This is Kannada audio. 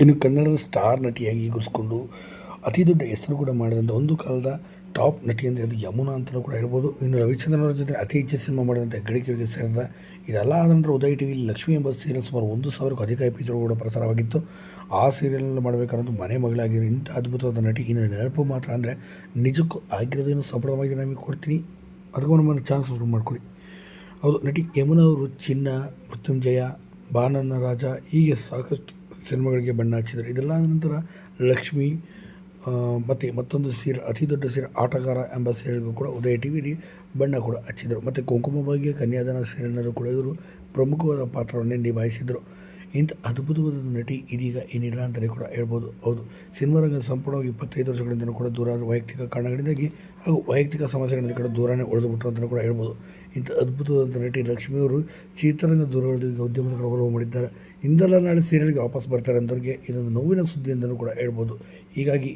ಇನ್ನು ಕನ್ನಡದ ಸ್ಟಾರ್ ನಟಿಯಾಗಿ ಗುರುಸ್ಕೊಂಡು ಅತಿ ದೊಡ್ಡ ಹೆಸರು ಕೂಡ ಮಾಡಿದಂಥ ಒಂದು ಕಾಲದ ಟಾಪ್ ನಟಿ ಅಂದರೆ ಅದು ಯಮುನಾ ಅಂತಲೂ ಕೂಡ ಹೇಳ್ಬೋದು. ಇನ್ನು ರವಿಚಂದ್ರನ್ ಅವರ ಜೊತೆ ಅತಿ ಹೆಚ್ಚು ಸಿನಿಮಾ ಮಾಡಿದಂಥ ಗಡಿಕೆಗೆ ಸೇರಿದ ಇದೆಲ್ಲ ಆದ ನಂತರ ಉದಯ ಟಿ ವಿಲಿ ಲಕ್ಷ್ಮಿ ಎಂಬ ಸೀರಿಯಲ್ ಸುಮಾರು ಒಂದು ಸಾವಿರಕ್ಕೂ ಅಧಿಕ ಎಪಿಸೋಡ್ ಕೂಡ ಪ್ರಸಾರವಾಗಿತ್ತು. ಆ ಸೀರಿಯಲ್ನಲ್ಲಿ ಮಾಡಬೇಕಾದಂಥ ಮನೆ ಮಗಳಾಗಿರೋ ಇಂಥ ಅದ್ಭುತವಾದ ನಟಿ ಇನ್ನು ನೆನಪು ಮಾತ್ರ ಅಂದರೆ ನಿಜಕ್ಕೂ ಆಗಿರೋದೇನು ಸಂಪೂರ್ಣವಾಗಿ ನಮಗೆ ಕೊಡ್ತೀನಿ. ಅದಕ್ಕೂ ನಮ್ಮನ್ನು ಚಾನ್ಸ್ ಮಾಡಿಕೊಡಿ ಹೌದು, ನಟಿ ಯಮುನಾ ಅವರು ಚಿನ್ನ, ಮೃತ್ಯುಂಜಯ, ಬಾನನ್ನ ರಾಜ ಹೀಗೆ ಸಾಕಷ್ಟು ಸಿನಿಮಾಗಳಿಗೆ ಬಣ್ಣ ಹಚ್ಚಿದರು ಇದೆಲ್ಲ ನಂತರ ಲಕ್ಷ್ಮಿ ಮತ್ತು ಮತ್ತೊಂದು ಸೀರೆ, ಅತಿ ದೊಡ್ಡ ಸೀರೆ, ಆಟಗಾರ ಎಂಬ ಸೀರೆಗೂ ಕೂಡ ಉದಯ ಟಿ ವಿಲಿ ಬಣ್ಣ ಕೂಡ ಹಚ್ಚಿದರು. ಮತ್ತು ಕುಂಕುಮ ಭಾಗ್ಯ, ಕನ್ಯಾದಾನ ಸೀರಿಯಲ್ನಲ್ಲೂ ಕೂಡ ಇವರು ಪ್ರಮುಖವಾದ ಪಾತ್ರವನ್ನೇ ನಿಭಾಯಿಸಿದರು. ಇಂಥ ಅದ್ಭುತವಾದ ನಟಿ ಇದೀಗ ಏನಿಲ್ಲ ಅಂತಲೇ ಕೂಡ ಹೇಳ್ಬೋದು. ಹೌದು, ಸಿನಿಮಾ ರಂಗ ಸಂಪೂರ್ಣವಾಗಿ ಇಪ್ಪತ್ತೈದು ವರ್ಷಗಳಿಂದ ಕೂಡ ದೂರ ವೈಯಕ್ತಿಕ ಕಾರಣಗಳಿಂದಾಗಿ ಹಾಗೂ ವೈಯಕ್ತಿಕ ಸಮಸ್ಯೆಗಳಿಂದ ಕೂಡ ದೂರನೇ ಉಳಿದುಬಿಟ್ರು ಅಂತಲೂ ಕೂಡ ಹೇಳ್ಬೋದು. ಇಂಥ ಅದ್ಭುತವಾದಂಥ ನಟಿ ಲಕ್ಷ್ಮಿಯವರು ಚಿತ್ರರಂಗ ದೂರ ಉಳಿದು ಈಗ ಉದ್ಯಮದ ಮಾಡಿದ್ದಾರೆ ಇಂದಲ್ಲ ನಾಳೆ ಸೀರಿಯಲ್ಗೆ ವಾಪಸ್ ಬರ್ತಾರೆ ಅಂತವ್ರಿಗೆ ಇದೊಂದು ನೋವಿನ ಸುದ್ದಿ ಅಂತಲೂ ಕೂಡ ಹೇಳ್ಬೋದು. ಹೀಗಾಗಿ